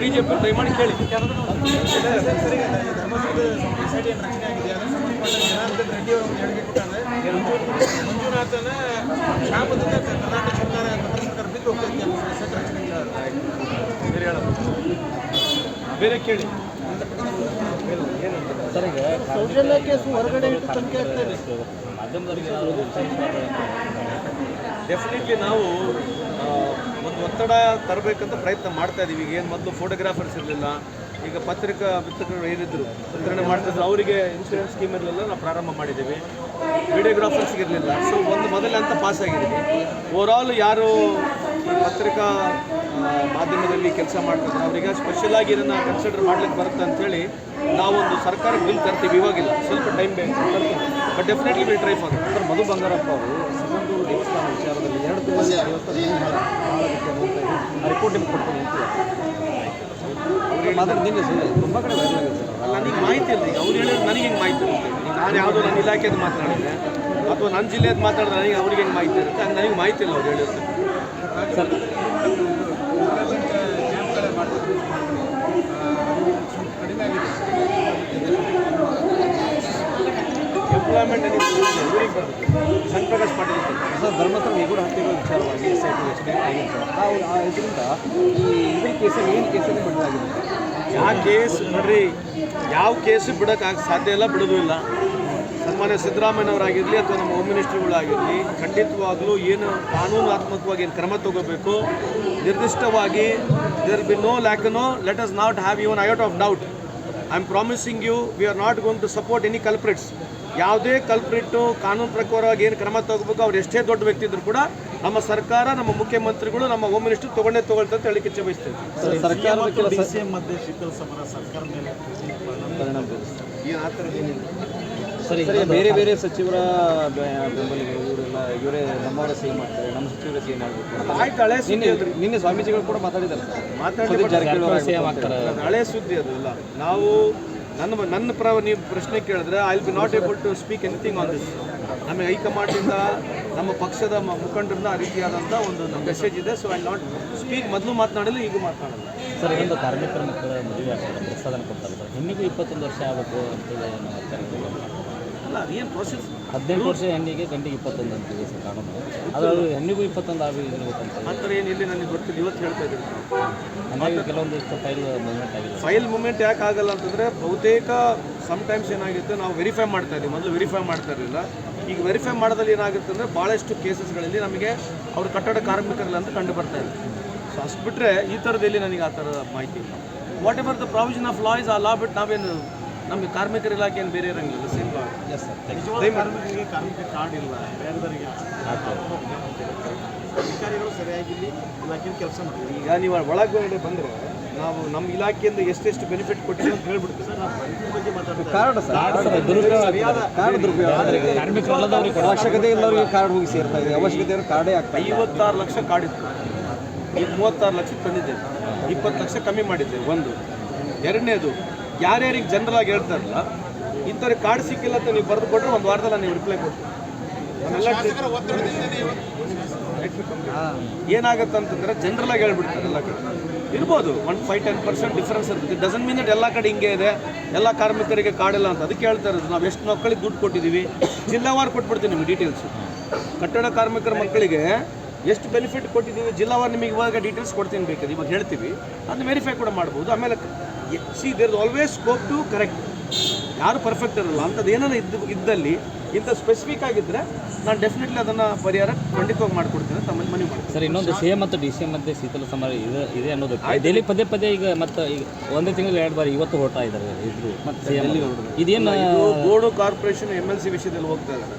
BJP try ಮಾಡಿ ಕೇಳಿ. ಮಂಜುನಾಥನ ಕರ್ನಾಟಕ ಸರ್ಕಾರ ಸರ್ಕಾರ ಬಿದ್ದು ಹೋಗ್ತೈತೆ ಬೇರೆ ಕೇಳಿ. ಸೌಜನ್ಯ ಕೇಸು ಹೊರಗಡೆ ಇಟ್ಟು ತನಿಖೆ ಆಗ್ತಾ ಇದೆ. ಮಾಧ್ಯಮದವರಿಗೆ ಏನಾದರೂ ಡೆಫಿನೆಟ್ಲಿ ನಾವು ಒಂದು ಒತ್ತಡ ತರಬೇಕಂತ ಪ್ರಯತ್ನ ಮಾಡ್ತಾ ಇದೀವಿ. ಈಗ ಏನು ಮೊದಲು ಫೋಟೋಗ್ರಾಫರ್ಸ್ ಇರಲಿಲ್ಲ, ಈಗ ಪತ್ರಿಕಾ ವಿತರಕರು ಏನಿದ್ರು ವಿತರಣೆ ಮಾಡ್ತಿದ್ರು ಅವರಿಗೆ ಇನ್ಶೂರೆನ್ಸ್ ಸ್ಕೀಮ್ ಇರಲಿಲ್ಲ, ನಾವು ಪ್ರಾರಂಭ ಮಾಡಿದ್ದೀವಿ. ವಿಡಿಯೋಗ್ರಾಫರ್ಸ್ ಇರಲಿಲ್ಲ. ಸೊ ಒಂದು ಮೊದಲೇ ಅಂತ ಪಾಸ್ ಆಗಿದೆ ಓವರ್ಆಲ್ ಯಾರು ಈ ಪತ್ರಿಕಾ ಮಾಧ್ಯಮದಲ್ಲಿ ಕೆಲಸ ಮಾಡ್ತಾರೆ ಅವರಿಗೆ ಸ್ಪೆಷಲ್ ಆಗಿ ಇದನ್ನು ಕನ್ಸಿಡರ್ ಮಾಡ್ಲಿಕ್ಕೆ ಬರುತ್ತೆ ಅಂತೇಳಿ ನಾವೊಂದು ಸರ್ಕಾರ ಬಿಲ್ ತರ್ತೀವಿ. ಇವಾಗಿಲ್ಲ. ಸ್ವಲ್ಪ ಟೈಮ್ ಬೇಕು. But definitely will try for Madhu Bangarappa ಅವರು ಸಿಗಂದೂರು ದೇವಸ್ಥಾನ ವಿಚಾರದಲ್ಲಿ ಎರಡು ತಿಂಗಳಲ್ಲಿ ಆ ದೇವಸ್ಥಾನ ಏನು ಹಾಳಾಗುತ್ತೆ ಅನ್ನುವಂಥ ರಿಪೋರ್ಟ್ ನಿಮ್ಗೆ ಕೊಡ್ತೀನಿ ಅಂತ ನಿಮಗೆ ನಿನ್ನೆ ತುಂಬ ಕಡೆ ಸರ್ ಅಲ್ಲ ನನಗೆ ಮಾಹಿತಿ ಇಲ್ಲ. ಅವ್ರು ಹೇಳಿದ್ರೆ ನನಗೆ ಹೆಂಗೆ ಮಾಹಿತಿ ಇರುತ್ತೆ ನಾನು ಯಾವುದೋ ನನ್ನ ಇಲಾಖೆದು ಮಾತನಾಡಿದೆ ಅಥವಾ ನನ್ನ ಜಿಲ್ಲೆಯದು ಮಾತಾಡಿದ್ರೆ ನನಗೆ ಅವ್ರಿಗೆ ಹೆಂಗೆ ಮಾಹಿತಿ ಇರುತ್ತೆ ಹಂಗೆ ನನಗೆ ಮಾಹಿತಿ ಇಲ್ಲ ಅವ್ರು ಹೇಳಿರ್ತಾರೆ ಸರ್ ಕಡಿಮೆ ಆಗಿದೆ ಎಂಪ್ಲಾಯ್ಮೆಂಟ್ ಸಣ್ಣ ಪ್ರಕಾಶ್ ಪಾಟೀಲ್ ಸರ್ ಧರ್ಮಸ್ಥಳ ನಿಗೂಢ ಹತ್ಯೆಗಳ ವಿಚಾರವಾಗಿ ಎಸ್ ಐ ಟಿ ಎಚ್ ಆಗಿದೆ ಸರ್ ನಾವು ಆ ಇದರಿಂದ ಈ ಇದ್ರ ಕೇಸಲ್ಲಿ ಏನು ಕೇಸಲ್ಲಿ ಬಿಡಲಾಗಿದೆ ಯಾವ ಕೇಸ್ ನೋಡ್ರಿ ಯಾವ ಕೇಸು ಬಿಡೋಕ್ಕಾಗ ಸಾಧ್ಯ ಇಲ್ಲ ಬಿಡೋದು ಇಲ್ಲ. ಸನ್ಮಾನ್ಯ ಸಿದ್ದರಾಮಯ್ಯನವರಾಗಿರಲಿ ಅಥವಾ ನಮ್ಮ ಹೋಮ್ ಮಿನಿಸ್ಟ್ರಿಗಳಾಗಿರಲಿ ಖಂಡಿತವಾಗಲೂ ಏನು ಕಾನೂನಾತ್ಮಕವಾಗಿ ಏನು ಕ್ರಮ ತಗೋಬೇಕು ನಿರ್ದಿಷ್ಟವಾಗಿ there be no lack no let us not have even iota of doubt I am promising you we are not going to support any culprits ಯಾವುದೇ ಕಲ್ಪ್ರಿಟ್ಟು ಕಾನೂನು ಪ್ರಕಾರವಾಗಿ ಏನು ಕ್ರಮ ತಗೋಬೇಕು ಅವ್ರು ಎಷ್ಟೇ ದೊಡ್ಡ ವ್ಯಕ್ತಿ ಇದ್ರು ಕೂಡ ನಮ್ಮ ಸರ್ಕಾರ ನಮ್ಮ ಮುಖ್ಯಮಂತ್ರಿಗಳು ನಮ್ಮ ಹೋಮ್ ಮಿನಿಸ್ಟರ್ ತಗೊಂಡೇ ತಗೊಳ್ತಾರೆ ಅಂತ ಹೇಳಿಕೆ ಇಚ್ಛೆ ಬಯಸ್ತೇವೆ ಸರ್ ಸರ್ಕಾರದ ಕೆಲಸ ಮಧ್ಯೆ ಸಮರ ಸರ್ಕಾರ ಮೇಲೆ ಪರಿಣಾಮ ಬೀರಿದೆ. ಏನು ಆ ಥರದ್ದು ಏನಿಲ್ಲ ಸರ್ ಬೇರೆ ಬೇರೆ ಸಚಿವರ ಬೆಂಬಲಿಗರು ಇವರೆಲ್ಲ ಇವರೇ ನಮ್ಮವರ ಸಹಿ ಮಾಡ್ತಾರೆ ನಮ್ಮ ಸಚಿವರ ಸಹಿ ಮಾಡಬೇಕು ಆಯ್ತು ಹಳೆ ಸುದ್ದಿ ನಿನ್ನೆ. ನಿನ್ನೆ ಸ್ವಾಮೀಜಿಗಳು ಕೂಡ ಮಾತಾಡಿದ್ದಾರೆ. ಸರ್ ಮಾತಾಡಿ ಸುದೀಪ್ ಜಾರಕಿಹೊಳಿ ಅವರು ಹಳೆ ಸುದ್ದಿ ಅದು ಇಲ್ಲ ನಾವು ನನ್ನ ನನ್ನ ಪ್ರ ನೀವು ಪ್ರಶ್ನೆ ಕೇಳಿದ್ರೆ I be not able to speak anything on this ನಮಗೆ ಹೈಕಮಾಂಡಿಂದ ನಮ್ಮ ಪಕ್ಷದ ಮ- ಮುಖಂಡರಿಂದ ಆ ರೀತಿಯಾದಂಥ ಒಂದು ಮೆಸೇಜ್ ಇದೆ. ಸೊ ಐ ನಾಟ್ ಸ್ಪೀಕ್ ಮೊದಲು ಮಾತನಾಡಲು ಈಗ ಮಾತನಾಡಲ್ಲ. ಸರ್ ಇದೊಂದು ಕಾರ್ಮಿಕರ ಮಕ್ಕಳ ಮದುವೆ ಆಗ್ತದೆ ಪ್ರಸಾದನ ಕೊಡ್ತಾರೆ ಸರ್ ಹೆಣ್ಣಿಗೂ ಇಪ್ಪತ್ತೊಂದು ವರ್ಷ ಆಗಬೇಕು ಅಂತೇಳಿ ನಮ್ಮ ಹದಿನೆಂಟು ವರ್ಷ ಹೆಣ್ಣಿಗೆ ಗಂಡಿಗೆ ಇಪ್ಪತ್ತೊಂದು ಅಂತಿದೆ ಸರ್ ಕಾನೂನು ಅದರಲ್ಲಿ ಹೆಣ್ಣಿಗೂ ಇಪ್ಪತ್ತೊಂದು ಆಗಿದೆ ಆ ಥರ ಇಲ್ಲಿ ನನಗೆ ಗೊತ್ತಿಲ್ಲ. ಇವತ್ತು ಹೇಳ್ತಾ ಇದ್ದೀನಿ. ಹಂಗಾಗಿ ಕೆಲವೊಂದಿಷ್ಟು ಫೈಲ್ ಮೂವ್ಮೆಂಟ್ ಆಗಿದೆ. ಫೈಲ್ ಮೂಮೆಂಟ್ ಯಾಕೆ ಆಗಲ್ಲ ಅಂತಂದರೆ ಬಹುತೇಕ ಸಮ್ಟೈಮ್ಸ್ ಏನಾಗುತ್ತೆ ನಾವು ವೆರಿಫೈ ಮಾಡ್ತಾ ಇದ್ದೀವಿ. ಮೊದಲು ವೆರಿಫೈ ಮಾಡ್ತಾ ಇರಲಿಲ್ಲ. ಈಗ ವೆರಿಫೈ ಮಾಡೋದ್ರಲ್ಲಿ ಏನಾಗುತ್ತೆ ಅಂದರೆ ಭಾಳಷ್ಟು ಕೇಸಸ್ಗಳಲ್ಲಿ ನಮಗೆ ಅವ್ರ ಕಟ್ಟಡ ಕಾರ್ಮಿಕರಲ್ಲ ಅಂತ ಕಂಡು ಬರ್ತಾ ಇದೆ. ಸೊ ಅಷ್ಟು ಬಿಟ್ಟರೆ ಈ ಥರದಲ್ಲಿ ನನಗೆ ಆ ಥರದ ಮಾಹಿತಿ ಇಲ್ಲ. Whatever the provision of law is ಆ ಲಾ ಬಿಟ್ಟು ನಾವೇನು ನಮಗೆ ಕಾರ್ಮಿಕರ ಇಲಾಖೆ ಏನು ಬೇರೆ ಇರೋಂಗಿಲ್ಲ. ಸೇಮ್ ಲಾ ಎಸ್ ಸರ್ ಕಾರ್ಮಿಕರಿಗೆ ಕಾರ್ಮಿಕ ಕಾರ್ಡ್ ಇಲ್ಲ. ಬೇರೆದವರಿಗೆ ಅಧಿಕಾರಿಗಳು ಸರಿಯಾಗಿ ಇಲ್ಲಿ ಇಲಾಖೆ ಕೆಲಸ ಮಾಡ್ತಾರೆ. ಈಗ ನೀವು ಒಳಗಡೆ ಬಂದರೆ ನಾವು ನಮ್ಮ ಇಲಾಖೆಯಿಂದ ಎಷ್ಟೆಷ್ಟು ಬೆನಿಫಿಟ್ ಕೊಟ್ಟಿದ್ದೀವಿ ಅಂತ ಹೇಳ್ಬಿಡ್ತೀವಿ. ಸರ್ ನಾವು ಕಾರ್ಮಿಕರ ಬಗ್ಗೆ ಮಾತಾಡ್ತಾರೆ ಕಾರ್ಡ್ ಕಾರ್ಡ್ ದುರುಪಯೋಗ ಅವಶ್ಯಕತೆ ಇಲ್ಲವರಿಗೆ ಕಾರ್ಡ್ ಹೋಗಿ ಸೇರ್ತಾ ಇದೆ. ಅವಶ್ಯಕತೆ ಕಾರ್ಡೇ ಆಗ್ತದೆ ಐವತ್ತಾರು ಲಕ್ಷ ಕಾಡಿತ್ತು ಈಗ ಮೂವತ್ತಾರು ಲಕ್ಷ ತಂದಿದ್ದೇವೆ ಇಪ್ಪತ್ತು ಲಕ್ಷ ಕಮ್ಮಿ ಮಾಡಿದ್ದೇವೆ ಒಂದು. ಎರಡನೇದು ಯಾರ್ಯಾರಿಗೆ ಜನರಲ್ ಆಗಿ ಹೇಳ್ತಾರಲ್ಲ ಇಂಥವ್ರಿಗೆ ಕಾರ್ಡ್ ಸಿಕ್ಕಿಲ್ಲ ಅಂತ ನೀವು ಬರೆದು ಕೊಟ್ಟರೆ ಒಂದು ವಾರದಲ್ಲಿ ನೀವು ರಿಪ್ಲೈ ಕೊಡ್ತೀವಿ ಏನಾಗುತ್ತೆ ಅಂತಂದ್ರೆ ಜನರಲ್ ಆಗಿ ಹೇಳ್ಬಿಡ್ತಾರೆ ಎಲ್ಲ ಕಡೆ. ಇರ್ಬೋದು one five ten percent difference ಇರ್ತದೆ ಡಸನ್ ಮೀನ್ ದಟ್ ಎಲ್ಲ ಕಡೆ ಹಿಂಗೆ ಇದೆ. ಎಲ್ಲ ಕಾರ್ಮಿಕರಿಗೆ ಕಾರ್ಡ್ ಇಲ್ಲ ಅಂತ. ಅದಕ್ಕೆ ಹೇಳ್ತಾ ಇರೋದು ನಾವು ಎಷ್ಟು ಮಕ್ಕಳಿಗೆ ದುಡ್ಡು ಕೊಟ್ಟಿದ್ದೀವಿ. ಜಿಲ್ಲಾವಾರು ಕೊಟ್ಬಿಡ್ತೀನಿ ನಿಮಗೆ ಡೀಟೇಲ್ಸ್ ಕಟ್ಟಡ ಕಾರ್ಮಿಕರ ಮಕ್ಕಳಿಗೆ ಎಷ್ಟು ಬೆನಿಫಿಟ್ ಕೊಟ್ಟಿದ್ದೀವಿ ಜಿಲ್ಲಾವಾರು ನಿಮಗೆ ಇವಾಗ ಡೀಟೇಲ್ಸ್ ಕೊಡ್ತೀನಿ ಬೇಕಾದ್ರೆ. ಇವಾಗ ಹೇಳ್ತೀವಿ. ಅದನ್ನ ವೆರಿಫೈ ಕೂಡ ಮಾಡ್ಬೋದು. ಆಮೇಲೆ see there always scope to correct ಯಾರು ಪರ್ಫೆಕ್ಟ್ ಇರಲ್ಲ. ಅಂಥದ್ದು ಏನಾರ ಇದ್ದು ಇದ್ದಲ್ಲಿ ಇಂಥ ಸ್ಪೆಸಿಫಿಕ್ ಆಗಿದ್ದರೆ ನಾನು ಡೆಫಿನೆಟ್ಲಿ ಅದನ್ನು ಪರಿಹಾರ ಖಂಡಿತವಾಗಿ ಮಾಡಿಕೊಡ್ತೀನಿ ತಮ್ಮಲ್ಲಿ ಮನವಿ ಮಾಡ್ತೀನಿ ಸರ್ ಇನ್ನೊಂದು ಸಿ ಎಂ ಮತ್ತು ಡಿ ಸಿ ಎಂ ಮಧ್ಯೆ ಶೀತಲ ಸಮರ ಇದೆ ಇದೆ ಅನ್ನೋದು ಡೈಲಿ ಪದೇ ಪದೇ ಈಗ ಮತ್ತೆ ಈಗ ಒಂದೇ ತಿಂಗಳು ಎರಡು ಬಾರಿ ಇವತ್ತು ಹೊರಟ ಇದ್ದಾರೆ ಇದ್ರು ಮತ್ತೆ ಇದೇನು ಇದು board corporation M L C ವಿಷಯದಲ್ಲಿ ಹೋಗ್ತಾ ಇದ್ದಾರೆ.